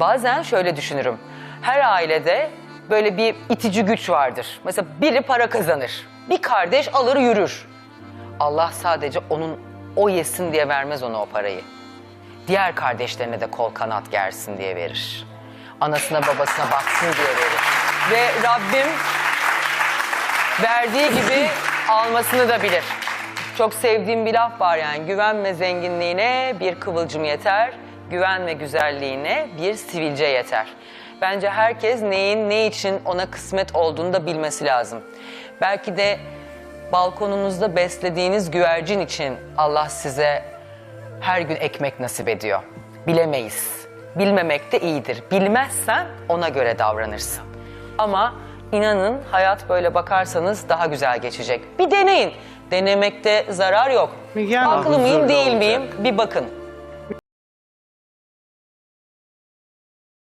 Bazen şöyle düşünürüm. Her ailede böyle bir itici güç vardır. Mesela biri para kazanır. Bir kardeş alır yürür. Allah sadece onun o yesin diye vermez ona o parayı. Diğer kardeşlerine de kol kanat gersin diye verir. Anasına babasına baksın diye verir. Ve Rabbim verdiği gibi almasını da bilir. Çok sevdiğim bir laf var yani güvenme zenginliğine bir kıvılcım yeter, güvenme güzelliğine bir sivilce yeter. Bence herkes neyin ne için ona kısmet olduğunu da bilmesi lazım. Belki de balkonunuzda beslediğiniz güvercin için Allah size her gün ekmek nasip ediyor. Bilemeyiz. Bilmemek de iyidir. Bilmezsen ona göre davranırsın. Ama inanın hayat böyle bakarsanız daha güzel geçecek. Bir deneyin. Denemekte zarar yok. Yani Haklı mıyım değil olacak. miyim? Bir bakın.